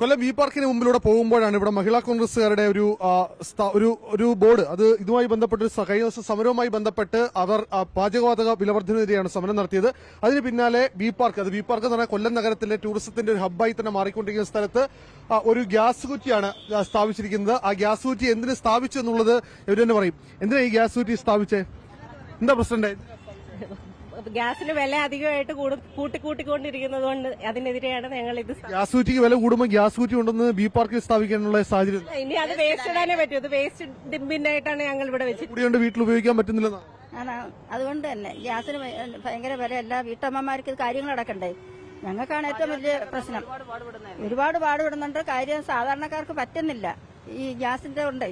കൊല്ലം V പാർക്കിന് മുമ്പിലൂടെ പോകുമ്പോഴാണ് ഇവിടെ മഹിളാ കോൺഗ്രസുകാരുടെ ഒരു ഒരു ബോർഡ്. അത് ഇതുമായി ബന്ധപ്പെട്ട് ഒരു കഴിഞ്ഞ ദിവസം സമരവുമായി ബന്ധപ്പെട്ട് അവർ പാചകവാതക വിലവർദ്ധനെതിരെയാണ് സമരം നടത്തിയത്. അതിന് പിന്നാലെ വി പാർക്ക്. അത് വി പാർക്ക് എന്ന് പറഞ്ഞാൽ കൊല്ലം നഗരത്തിലെ ടൂറിസത്തിന്റെ ഒരു ഹബ്ബായി തന്നെ മാറിക്കൊണ്ടിരിക്കുന്ന സ്ഥലത്ത് ഒരു ഗ്യാസ് കുറ്റിയാണ് സ്ഥാപിച്ചിരിക്കുന്നത്. ആ ഗ്യാസ് കുറ്റി എന്തിനു സ്ഥാപിച്ചു എന്നുള്ളത് ഇവർ തന്നെ പറയും. എന്തിനാ ഈ ഗ്യാസ് കുറ്റി സ്ഥാപിച്ചേ? എന്താ പ്രസിഡന്റ് ഗ്യാസിന് വില അധികമായിട്ട് കൂടു- കൂട്ടി കൂട്ടിക്കൊണ്ടിരിക്കുന്നത് കൊണ്ട് അതിനെതിരെയാണ് ഞങ്ങൾ ഇത് ഗ്യാസ് കുറ്റിക്ക് വില കൂടുമ്പോൾ ഗ്യാസ് കുറ്റി ഉണ്ടെന്ന് ബി പാർക്കിൽ സ്ഥാപിക്കാനുള്ള സാഹചര്യം ഇനി അത് വേസ്റ്റ് ഇടാനേ പറ്റൂ. ഇത് വേസ്റ്റ് ഡിമ്പിനായിട്ടാണ് ഞങ്ങൾ ഇവിടെ വെച്ചിട്ട് കൂടിയുണ്ട് വീട്ടിൽ ഉപയോഗിക്കാൻ പറ്റുന്നില്ല ആണ് അതുകൊണ്ട് തന്നെ ഗ്യാസിന് ഭയങ്കര വില. എല്ലാ വീട്ടമ്മമാർക്ക് കാര്യങ്ങൾ അടക്കണ്ടേ ഞങ്ങൾക്കാണ് ഏറ്റവും വലിയ പ്രശ്നം. ഒരുപാട് പാടുപെടുന്നുണ്ട്. കാര്യം സാധാരണക്കാർക്ക് പറ്റുന്നില്ല ഈ ഗ്യാസിന്റെ ഉണ്ടേ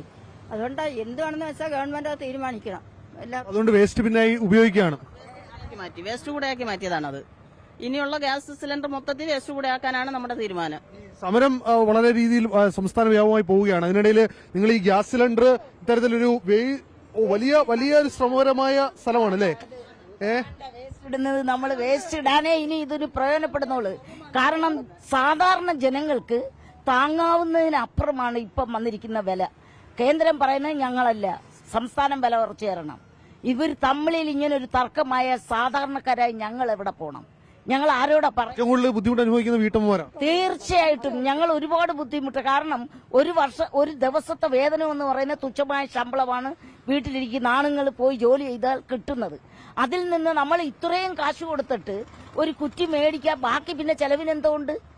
അതുകൊണ്ട് എന്തുവാണെന്ന് വെച്ചാൽ ഗവൺമെന്റ് അത് തീരുമാനിക്കണം. എല്ലാ അതുകൊണ്ട് വേസ്റ്റ് പിന്നായി ഉപയോഗിക്കുകയാണ്. ആക്കി മാറ്റി വേസ്റ്റ് കൂടെ ആക്കി അത് ഇനിയുള്ള ഗ്യാസ് സിലിണ്ടർ മൊത്തത്തിൽ വേസ്റ്റ് കൂടെ ആക്കാനാണ് നമ്മുടെ തീരുമാനം. സമരം വളരെ രീതിയിൽ സംസ്ഥാന വ്യാപകമായി പോവുകയാണ്. അതിനിടയിൽ നിങ്ങൾ ഈ ഗ്യാസ് സിലിണ്ടർ ഇത്തരത്തിലൊരു വലിയ വലിയ ഒരു ശ്രമകരമായ സ്ഥലമാണ് അല്ലേ വേസ്റ്റ് ഇടുന്നത് നമ്മൾ വേസ്റ്റ് ഇടാനേ ഇനി ഇതൊരു പ്രയോജനപ്പെടുന്നുള്ളൂ. കാരണം സാധാരണ ജനങ്ങൾക്ക് താങ്ങാവുന്നതിനപ്പുറമാണ് ഇപ്പം വന്നിരിക്കുന്ന വില. കേന്ദ്രം പറയുന്നത് ഞങ്ങളല്ല. സംസ്ഥാനം വില കുറച്ചു തരണം. ഇവർ തമ്മിൽ ഇങ്ങനെ ഒരു തർക്കമായ സാധാരണക്കാരായി ഞങ്ങൾ എവിടെ പോകണം ഞങ്ങൾ ആരോടെ പറയും ഏറ്റവും കൂടുതൽ ബുദ്ധിമുട്ട് അനുഭവിക്കുന്ന വീട്ടമ്മമാരാണ് തീർച്ചയായിട്ടും ഞങ്ങൾ ഒരുപാട് ബുദ്ധിമുട്ട്. കാരണം ഒരു വർഷ ഒരു ദിവസത്തെ വേതനം എന്ന് പറയുന്ന തുച്ഛമായ ശമ്പളമാണ് വീട്ടിലിരിക്കുന്ന ആണുങ്ങൾ പോയി ജോലി ചെയ്താൽ കിട്ടുന്നത്. അതിൽ നിന്ന് നമ്മൾ ഇത്രയും കാശ് കൊടുത്തിട്ട് ഒരു കുറ്റി മേടിക്കാൻ ബാക്കി പിന്നെ ചെലവിനെന്തോണ്ട് ഉണ്ട്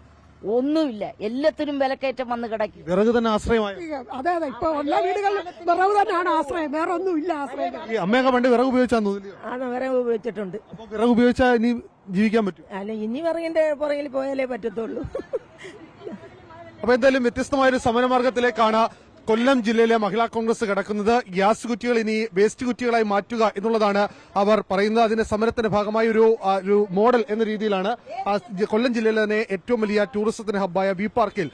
ഒന്നുമില്ല. എല്ലാത്തിനും വിലക്കയറ്റം വന്ന് കിടക്കി. വിറക് തന്നെ ആശ്രയമായി. അതെ അതെ. ഇപ്പൊ എല്ലാ വീടുകളിലും വിറവ് തന്നെയാണ് ആശ്രയം. വേറെ ഒന്നും ഇല്ല ആശ്രയം. ഈ അമ്മയൊക്കെ പണ്ട് വിറക് ഉപയോഗിച്ചാന്ന് തോന്നില്ല ആണ് വിറവ് ഉപയോഗിച്ചിട്ടുണ്ട്. അപ്പൊ വിറക് ഉപയോഗിച്ചാൽ ഇനി ജീവിക്കാൻ പറ്റും. അല്ല ഇനി വിറകിന്റെ പുറകിൽ പോയാലേ പറ്റത്തുള്ളൂ. അപ്പൊ എന്തായാലും വ്യത്യസ്തമായ ഒരു സമരമാർഗത്തിലേക്കാണ് കൊല്ലം ജില്ലയിലെ മഹിളാ കോൺഗ്രസ് കിടക്കുന്നത് ഗ്യാസ് കുറ്റികൾ ഇനി വേസ്റ്റ് കുറ്റികളായി മാറ്റുക എന്നുള്ളതാണ് അവർ പറയുന്നത്. അതിന്റെ സമരത്തിന്റെ ഭാഗമായ ഒരു മോഡൽ എന്ന രീതിയിലാണ് കൊല്ലം ജില്ലയിലെ തന്നെ ഏറ്റവും വലിയ ടൂറിസത്തിന്റെ ഹബ്ബായ വി പാർക്കിൽ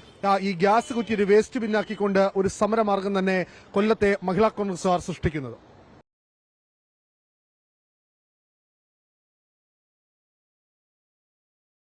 ഈ ഗ്യാസ് കുറ്റി ഒരു വേസ്റ്റ് ബിന്നാക്കിക്കൊണ്ട് ഒരു സമരമാർഗം തന്നെ കൊല്ലത്തെ മഹിളാ കോൺഗ്രസുകാർ സൃഷ്ടിക്കുന്നത്.